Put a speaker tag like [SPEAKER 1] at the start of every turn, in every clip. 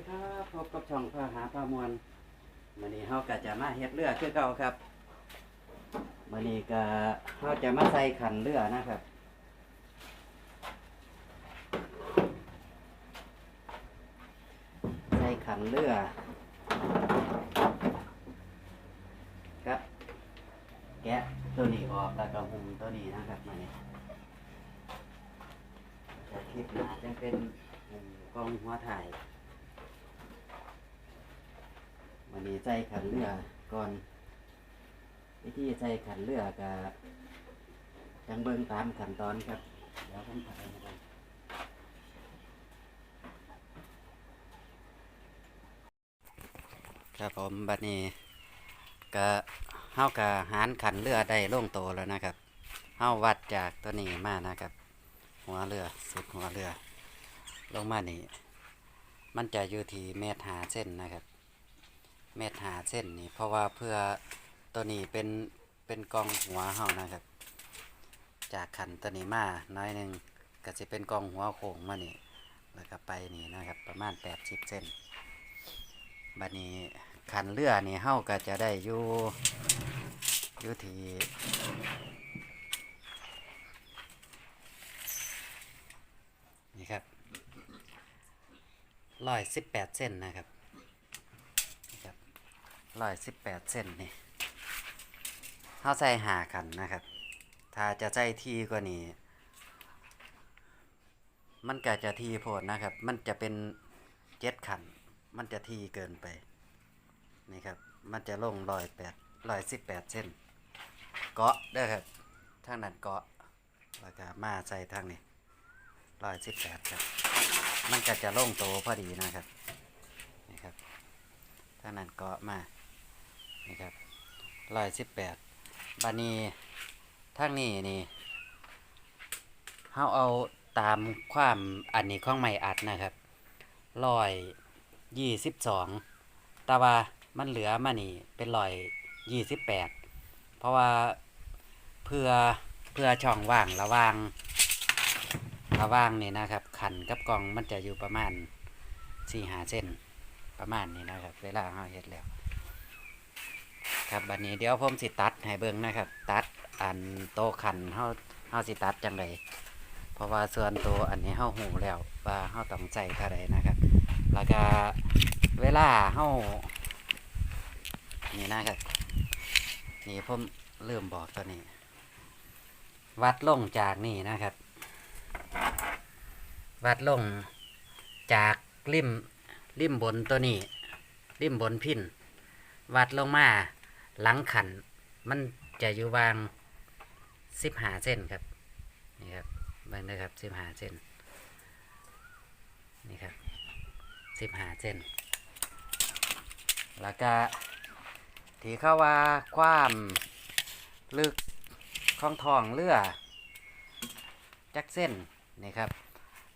[SPEAKER 1] ดีครับพบกับช่องพาหาพามวลมื้อนี้เฮาก็จะมาเฮ็ดเรือคือเก่าครับมื้อนี้ก็เฮาจะมาใส่ขันเรือนะครับ ใส่ขันเรือครับ แกะตัวนี้ออกแล้วก็หุมตัวนี้นะครับมาเนี่ยจะคลิปหนาจะเป็นกล้องหัวถ่าย วันนี้ใส่ขันเรือก่อนวิธีใส่ขันเรือก็จังเบิ่งตามขั้นตอนครับเดี๋ยวผมถ่ายให้ดูครับผมบัดนี้ก็เฮากะหารขันเรือได้ลงโตแล้วนะครับเฮาวัดจากตัวนี้มานะครับ หัวเรือสุดหัวเรือ ลงมานี่มันจะอยู่ที่เมตรหาเส้นนะครับ เมตรหาเส้นนี่เพราะว่าเพื่อตัวนี้เป็นเป็นกองหัวเฮานะครับ จากขันตัวนี้มาน้อยหนึ่งก็จะเป็นกองหัวโค้งมานี่แล้วก็ไปนี่นะครับประมาณ80เส้นบัดนี้ขันเรือนี่เฮาก็จะได้อยู่อยู่ที่นี่ครับร้อยสิบแปดเส้นนะครับ ร้อยสิบแปดเส้นนี่เฮาใส่หาขันนะครับ ถ้าจะใส่ทีกว่านี้ มันก็จะทีโพดนะครับ มันจะเป็นเจ็ดขัน มันจะทีเกินไป นี่ครับ มันจะลงร้อยแปดร้อยสิบแปดเส้น เกาะเด้อครับ ทางนั้นเกาะ แล้วก็มาใส่ทางนี้ร้อยสิบแปดครับ มันก็จะลงโตพอดีนะครับ นี่ครับทางนั้นเกาะมา นี่ครับร้อยสิบแปดบานี้ทางนี้นี่เฮาเอาตามความอันนี้ของไม่อัดนะครับร้อยยี่สิบสองแต่ว่ามันเหลือมานี่เป็นร้อยยี่สิบแปดเพราะว่าเพื่อเพื่อช่องว่างระว่างระว่างนี่นะครับ ขันกับกล่องมันจะอยู่ประมาณสี่หาเส้นประมาณนี้นะครับ เวลาเราเฮ็ดแล้ว ครับบัดนี้เดี๋ยวผมสิตัดให้เบิ่งนะครับ ตัดอันโตขันเฮาเฮาสิตัดจังไดเพราะว่าส่วนตัวอันนี้เฮาหูแล้วว่าเฮาต้องใส่เท่าใดนะครับ แล้วก็เวลาเฮานี่นะครับ นี่ผมลืมบอกตัวนี้ วัดลงจากนี่นะครับ วัดลงจากริมริมบนตัวนี้ริมบนพินวัดลงมา หลังขันมันจะอยู่วางสิบหาเส้นครับนี่ครับเบิ่งนะครับสิบหาเส้นนี่ครับสิบห้าเส้น แล้วก็ที่เข้าว่าความลึกของทองเรือจักเส้นนี่ครับ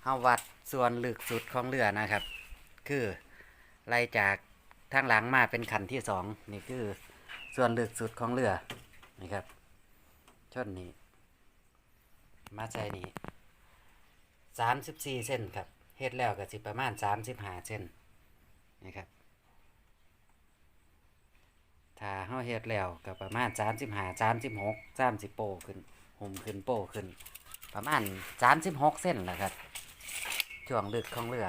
[SPEAKER 1] เฮาวัดส่วนลึกสุดของเรือนะครับ คือไล่จากทางหลังมาเป็นขันที่สองนี่คือ ส่วนลึกสุดของเรือนี่ครับช่อนนี้ มาใส่นี่สามสิบสี่เส้นครับเฮ็ดแล้วก็สิประมาณสามสิบห้าเซนนี่ครับถ้าเฮาเฮ็ดแล้วก็ประมาณสามสิบห้าสามสิบหกสามสิบโปขึ้นหุ่มขึ้นโปขึ้น ประมาณสามสิบหกเส้นแหละครับช่วงลึกของเรือ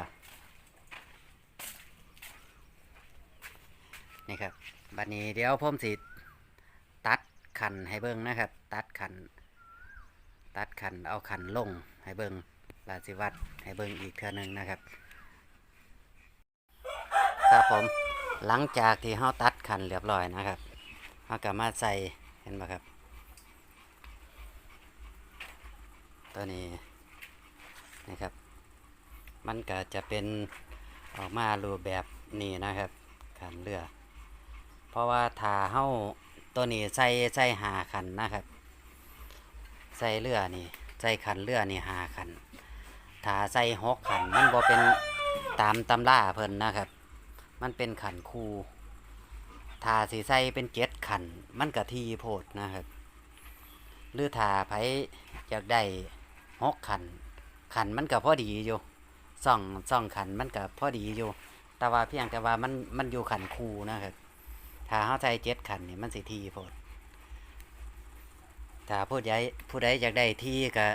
[SPEAKER 1] นี่ครับ บัดนี้เดี๋ยวผมสิตัดขันให้เบิ่งนะครับ ตัดขัน ตัดขันเอาขันลงให้เบิ่งลาสิวัดให้เบิ่งอีกเทื่อหนึงนะครับครับผมหลังจากที่เฮาตัดขันเรียบร้อยนะครับเฮาก็มาใส่เห็นไหมครับ ตัวนี้นะครับ มันก็จะเป็นออกมารูปแบบนี้นะครับขันเรือ เพราะว่าถ้าเฮาตัวนี้ใส่ใส่หาขันนะครับ ใส่เรือนี่ใส่ขันเรือนี่หาขันถ้าใส่หกขันมันบ่เป็นตามตำราเพิ่นนะครับ มันเป็นขันคูถ้าสีใส่เป็นเจ็ดขันมันกะทีโพดนะครับหรือถ้าไผอยากได้หกขันขันมันก็พอดีอยู่สองสองขันมันก็พอดีอยู่ แต่ว่าเพียงแต่ว่ามันมันอยู่ขันคูนะครับ ถ้าเฮาใช้เจ็ดขันนี่มันสิทีโพดถ้าผู้ใดผู้ใดอยากได้ที่ก็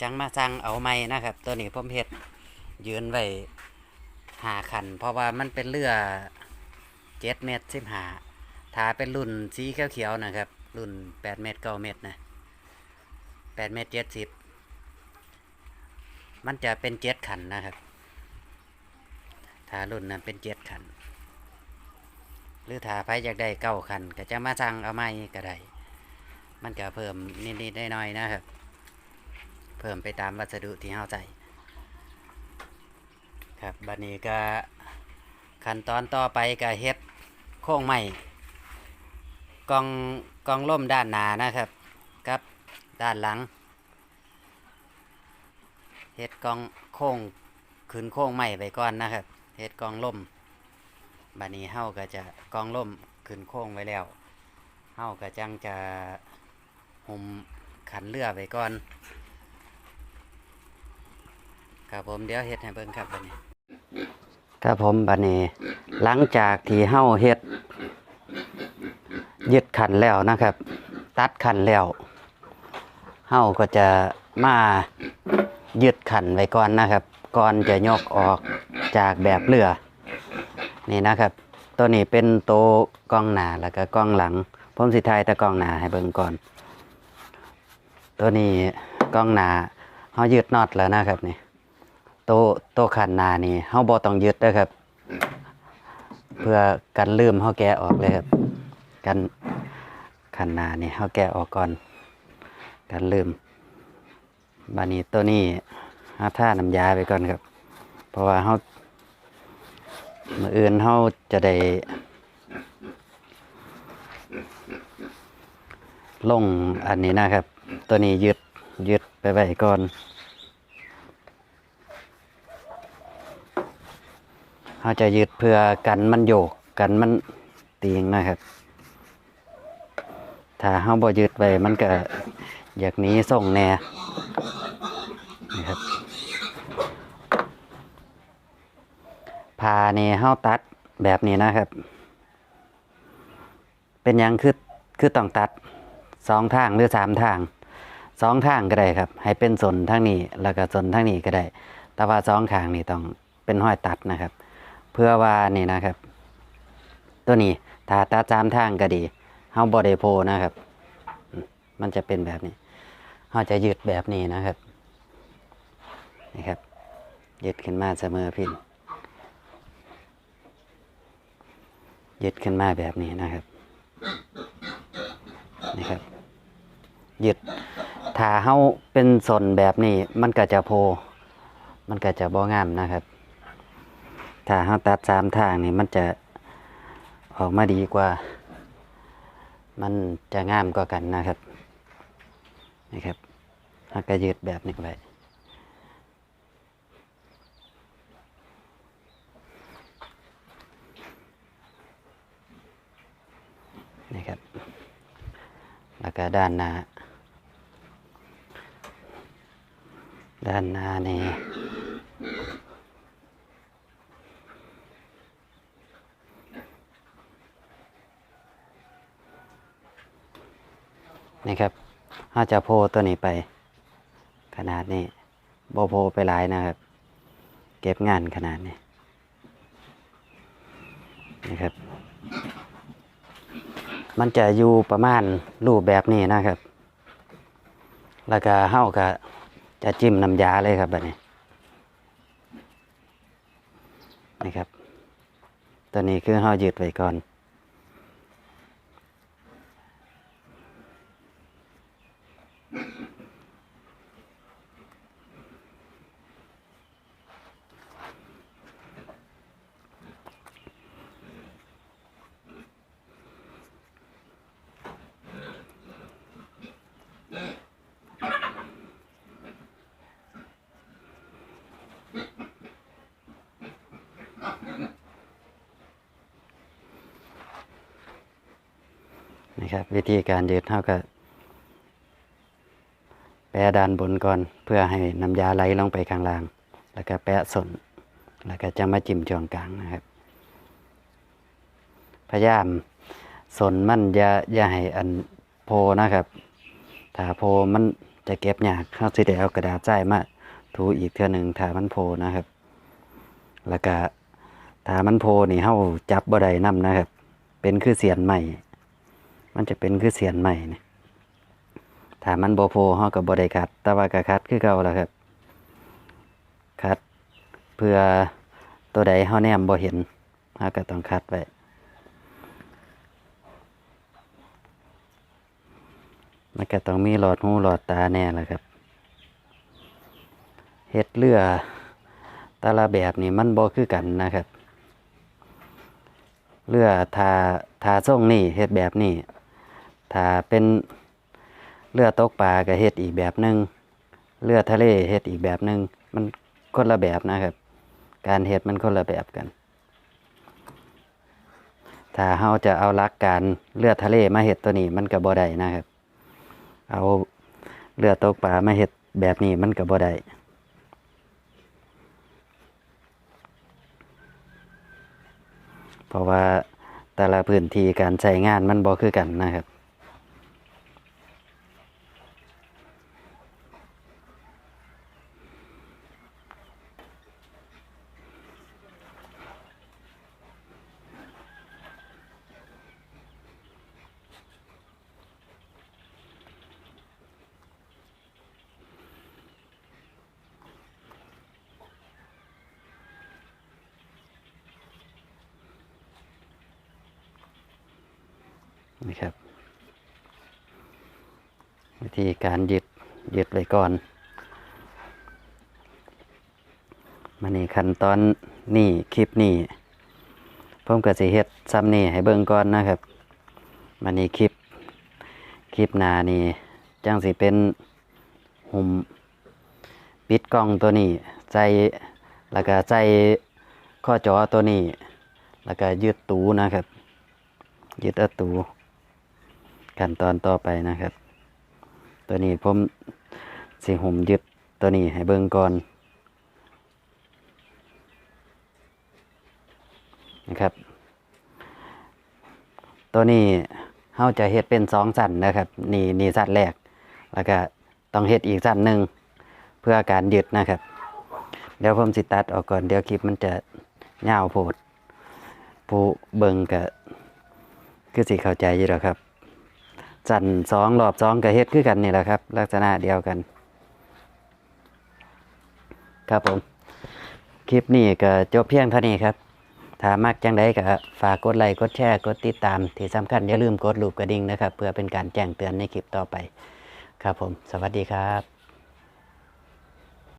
[SPEAKER 1] จังมาสั่งเอาใหม่นะครับ ตัวนี้ผมเฮ็ดยืนไว้หาขัน เพราะว่ามันเป็นเรือเจ็ดเมตรสิบหาถ้าเป็นรุ่นสีเขียวๆนะครับ รุ่นแปดเมตรเก้าเมตรนะแปดเมตรเจ็ดสิบมันจะเป็นเจ็ดขันนะครับถ้ารุ่นนั้นเป็นเจ็ดขัน รือถ้าใครอยากได้เก้าขันก็จะมาสั่งเอาไม้ก็ได้มันก็เพิ่มนิดๆน่อยๆนะครับ เพิ่มไปตามวัสดุที่เฮาใส่ครับบัดนี้ก็ขั้นตอนต่อไปก็เฮ็ดโค้งไม้กองกองล่มด้านหน้านะครับกับด้านหลังเฮ็ดกองโค้งขึ้นโค้งไม้ไปก่อนนะครับเฮ็ดกองล่ม บัดนี้เฮาก็จะกองล่มขึ้นโค้งไว้แล้วเฮาก็จังจะหุมขันเรือไปก่อน ครับผมเดี๋ยวเฮ็ดให้เบิ่งครับบัดนี้ ครับผมบัดนี้หลังจากที่เฮาเฮ็ดยึดขันแล้วนะครับ ตัดขันแล้วเฮาก็จะมายึดขันไว้ก่อนนะครับ ก่อนจะยกออกจากแบบเรือ นี่นะครับ ตัวนี้เป็นโตวกล้องหน้าแล้วก็กล้องหลัง ผมสิทายแต่กล้องหน้าให้เบิ่งก่อน ตัวนี้กล้องหน้าเฮายึดน็อตแล้วนะครับนี่โตวโตวขันหน้านี่เฮาบ่ต้องยึดเด้อครับ เพื่อกันลืมเฮาแกะออกเลยครับ กันขันหน้านี่เฮาแกะออกก่อน กันลืมบานี้ตัวนี้เฮาท่าน้ำยาไปก่อนครับ เพราะว่าเฮา มื่ออื่นเขาจะได้ลงอันนี้นะครับ ตัวนี้ยึดยึดไปไว้ก่อนเขาจะยึดเพื่อกันมันโยกกันมันตีงนะครับ ถ้าเขาบ่ยึดไว้มันก็อยากหนี้ส่งแน่นะครับ พาเนี่เฮาตัดแบบนี้นะครับ เป็นยังคือคือต้องตัดสองทางหรือสามทางสองทางก็ได้ครับ ให้เป็นส่วนทางนี้แล้วก็ส่วนทางนี้ก็ได้ แต่ว่าสองข้างนี่ต้องเป็นห้อยตัดนะครับ เพื่อว่านี่นะครับ ตัวนี้ถ้าตัดสามทางก็ดีเฮาบ่ได้โพนะครับมมันจะเป็นแบบนี้เฮาจะยืดแบบนี้นะครับนี่ครับยืดขึ้นมาเสมอพิน ยึดขึ้นมาแบบนี้นะครับนี่ครับยึดถ้าเฮาเป็นสนแบบนี้ มันก็จะโพ มันก็จะบ่งามนะครับ ถ้าเฮาตัดสามทางนี่มันจะออกมาดีกว่า มันจะงามกว่ากันนะครับนี่ครับเฮาก็ยึดแบบนี้ไว้ นี่ครับ แล้วก็ด้านหน้า ด้านหน้านี่นี่ครับเราจะโพตัวนี้ไป ขนาดนี้โบโพไปหลายนะครับ เก็บงานขนาดนี้นี่ครับ มันจะอยู่ประมาณรูปแบบนี้นะครับ แล้วก็เฮาก็จะจิ้มน้ำยาเลยครับแบบนี้นะครับ ตอนนี้คือเฮายืดไว้ก่อน ครับ วิธีการยืดเท่ากับแปะด้านบนก่อน เพื่อให้น้ำยาไหลลงไปข้างล่าง แล้วก็แปะส่วนแล้วก็จะมาจิ้มช่วงกลางนะครับ พยายามสนมันอย่าอย่าให้อันโพนะครับ ถ้าโพมันจะเก็บยากเขาสิได้เอากระดาษทรายมาถูอีกเทื่อหนึ่งถ้ามันโพนะครับ แล้วก็ถ้ามันโพนี่เฮาจับบ่ได้นํนะครับ เป็นคือเสียนใหม่ มันจะเป็นคือเสียนใหม่นี่ถ้ามันโบโพเฮาก็บ่ได้คัดแต่ว่าก็คัดคือเก่าแล้วครับ คัดเพื่อตัวใดเฮาแนมบ่เห็นเฮาก็ต้องคัดไว้มันก็ต้องมีหลอดหูหลอดตาแน่แหละครับเฮ็ดเรือแต่ละแบบนี่มันบ่คือกันนะครับเรือทาทาส่งนี่เฮ็ดแบบนี้ ถ้าเป็นเรือตกปลาก็เฮ็ดอีกแบบหนึ่งเรือทะเลเฮ็ดอีกแบบหนึ่งมันคนละแบบนะครับ การเฮ็ดมันคนละแบบกัน ถ้าเฮาจะเอาลักการเรือทะเลมาเฮ็ดตัวนี้มันก็บ่ได้นะครับ เอาเรือตกปลามาเฮ็ดแบบนี้มันก็บ่ได้เพราะว่าแต่ละพื้นที่การใช้งานมันบ่คือกันนะครับ นี่ครับ วิธีการยึดยึดไว้ก่อนมานี่ขั้นตอนนี่คลิปนี่ผมก็สิเฮ็ดซ้ำนี่ให้เบิ่งก่อนนะครับมานี่คลิปคลิปหน้านี่จังสิเป็นหุ่มปิดกล้องตัวนี้ใจแล้วก็ใจข้อจอตัวนี้ แล้วก็ยึดตูนะครับยึดเอาตู ขั้นตอนต่อไปนะครับ ตัวนี้ผมสิห่มยึดตัวนี้ให้เบิ่งก่อนนะครับ ตัวนี้เฮาจะเฮ็ดเป็นสองสั้นนะครับ นี่นี่สั้นแรก แล้วก็ต้องเฮ็ดอีกสั้นหนึ่งเพื่อการยึดนะครับ เดี๋ยวผมสิตัดออกก่อนเดี๋ยวคลิปมันจะยาวโพดผู้เบิ่งก็คือสิเข้าใจอยู่แล้วครับ สั่นสองรอบสองกับเฮ็ดคือกันนี่แหละครับ ลักษณะเดียวกัน ครับผม คลิปนี้ก็จบเพียงเท่านี้ครับ ถ้ามักจังไดก็ฝากกดไลค์กดแชร์กดติดตาม ที่สำคัญอย่าลืมกดรูปกระดิ่งนะครับ เพื่อเป็นการแจ้งเตือนในคลิปต่อไป ครับผม สวัสดีครับ